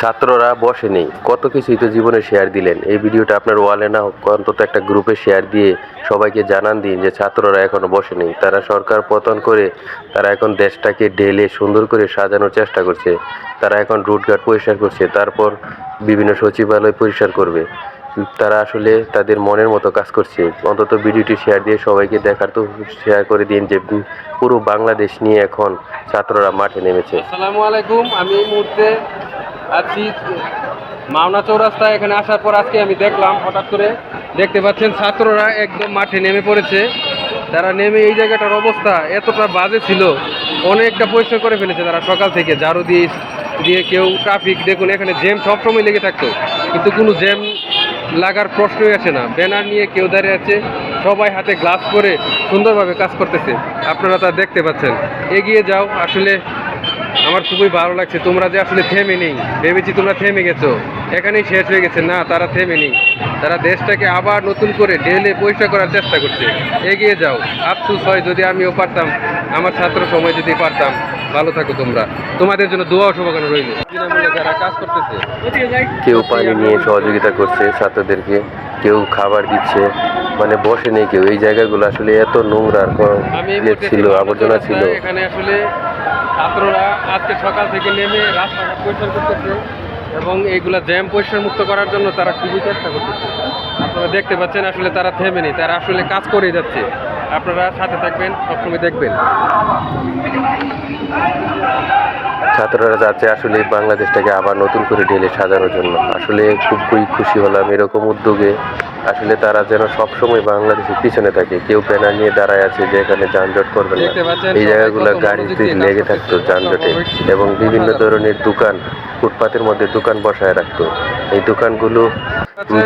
ছাত্ররা বসে নেই কত কিছুই তো জীবনে শেয়ার দিলেন। এই ভিডিওটা আপনার ওয়ালে না হোক, অন্তত একটা গ্রুপে শেয়ার দিয়ে সবাইকে জানান দিন যে ছাত্ররা এখনও বসে নেই তারা সরকার পতন করে, তারা এখন দেশটাকে ঢেলে সুন্দর করে সাজানোর চেষ্টা করছে। তারা এখন রুটঘাট পরিষ্কার করছে, তারপর বিভিন্ন সচিবালয় পরিষ্কার করবে। তারা আসলে তাদের মনের মতো কাজ করছে। অন্তত ভিডিওটি শেয়ার দিয়ে সবাইকে দেখার তো শেয়ার করে দিন যে পুরো বাংলাদেশ নিয়ে এখন ছাত্ররা মাঠে নেমেছে। আসসালামু আলাইকুম। আমি এই মুহূর্তে আছি মাওনা চৌরাস্তায়। এখানে আসার পর আজকে আমি দেখলাম, হঠাৎ করে দেখতে পাচ্ছেন ছাত্ররা একদম মাঠে নেমে পড়েছে। তারা নেমে এই জায়গাটার অবস্থা এতটা বাজে ছিল, অনেকটা পরিষ্কার করে ফেলেছে তারা সকাল থেকে। ঝাড়ু দিয়ে দিয়ে কেউ ট্রাফিক, দেখুন এখানে জ্যাম সবসময় লেগে থাকতো, কিন্তু কোনো জ্যাম লাগার প্রশ্নই আসে না। ব্যানার নিয়ে কেউ দাঁড়িয়ে আছে, সবাই হাতে গ্লাস করে সুন্দরভাবে কাজ করতেছে। আপনারা তা দেখতে পাচ্ছেন। এগিয়ে যাও, আসলে আমার খুবই ভালো লাগছে। তোমরা যে আসলে থেমে নেই। ভেবেছি তোমরা থেমে গেছো। এখানেই শেষ হয়ে গেছে। না তারা থেমে নেই। তারা দেশটাকে আবার নতুন করে ঢেলে পরিষ্কার করার চেষ্টা করছে। এগিয়ে যাও। আফসুস হয় যদি আমিও পারতাম। আমার ছাত্র সময় যদি পারতাম। ভালো থাকো তোমরা। তোমাদের জন্য দোয়া শুভকামনা রইল। বিনামূল্যে যারা কাজ করতেছে। কেউ পানি নিয়ে সহযোগিতা করছে ছাত্রদেরকে। কেউ খাবার দিচ্ছে। মানে বসে নেই কেউ। এই জায়গাগুলো আসলে এত নোংরা ইয়ে ছিল আবর্জনা ছিল। এখানে আসলে ছাত্ররা আজকে সকাল থেকে নেমে রাস্তাঘাট পরিষ্কার করতেছে এবং এইগুলা জ্যাম পরিষ্কার মুক্ত করার জন্য তারা খুবই চেষ্টা করতেছে। আপনারা দেখতে পাচ্ছেন আসলে তারা থেমে নেই তারা আসলে কাজ করে যাচ্ছে। আপনারা সাথে থাকবেন, সবসময় দেখবেন। ছাত্ররা যাচ্ছে আসলে বাংলাদেশটাকে আবার নতুন করে ঢেলে সাজানোর জন্য। আসলে খুবই খুশি হলাম এরকম উদ্যোগে। আসলে তারা যেন সবসময় বাংলাদেশের পিছনে থাকে। কেউ ব্যানার নিয়ে দাঁড়ায় আছে যে এখানে যানজট করবে না। এই জায়গাগুলো গাড়ি লেগে থাকতো যানজটে এবং বিভিন্ন ধরনের দোকান ফুটপাতের মধ্যে দোকান বসায় রাখতো। এই দোকানগুলো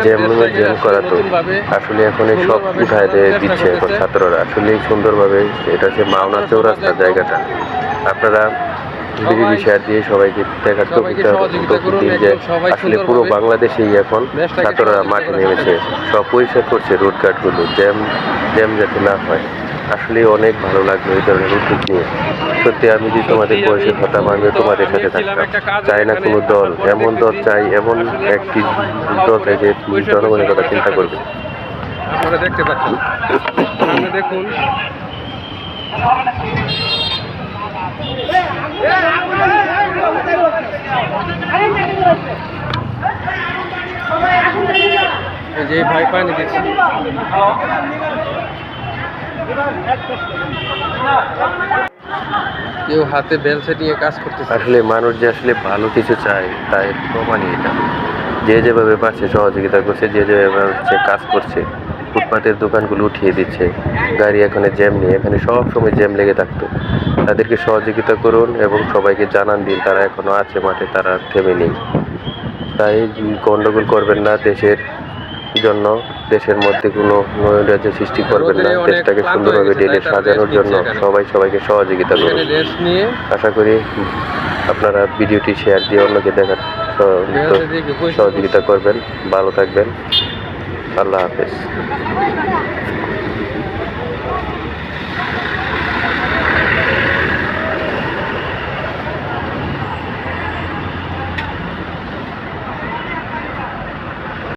জ্যাম জ্যাম করাতো। আসলে এখন এই সব উঠায় দিয়ে দিচ্ছে এখন ছাত্ররা। আসলে সুন্দরভাবে এটা হচ্ছে মাওনা চৌরাস্তার জায়গাটা। আপনারা বিডিবি শেয়ার দিয়ে সবাইকে দেখার তো সবাইকে সহযোগিতা করুন দিন যে আসলে পুরো বাংলাদেশেই এখন ছাত্ররা মাঠে নেমেছে। সব পরিষ্কার করছে রোডঘাটগুলো জ্যাম জ্যাম যাতে না হয়। আসলে অনেক ভালো লাগল এই ধরনের উদ্যোগ নিয়ে। সত্যি আমি যদি তোমাদের বয়সে হতাম আমিও তোমাদের সাথে থাকতাম। চাই না কোনো দল এমন দল চাই এমন একটি দল চাই যে জনগণের কথা চিন্তা করবে। আপনারা দেখতে পাচ্ছেন। দেখুন। যে ভাই পানি দিচ্ছে কেউ হাতে বেলসে নিয়ে কাজ করতে আসলে মানুষ যে আসলে ভালো কিছু চায় তাই প্রমাণই এটা। যে যেভাবে পারছে সহযোগিতা করছে, যে যেভাবে কাজ করছে ফুটপাতের দোকানগুলো উঠিয়ে দিচ্ছে। গাড়ি এখানে জ্যাম নেই এখানে সব সময় জ্যাম লেগে থাকতো। তাদেরকে সহযোগিতা করুন এবং সবাইকে জানান দিন তারা এখনও আছে মাঠে তারা থেমে নেই। তাই গন্ডগোল করবেন না দেশের জন্য দেশের মধ্যে কোনো নৈরাজ্য সৃষ্টি করবেন না। দেশটাকে সুন্দরভাবে তারা সাজানোর জন্য সবাই সবাইকে সহযোগিতা করুন। আশা করি আপনারা ভিডিওটি শেয়ার দিয়ে অন্যকে দেখার সহযোগিতা করবেন ভালো থাকবেন। আল্লাহ হাফেজ।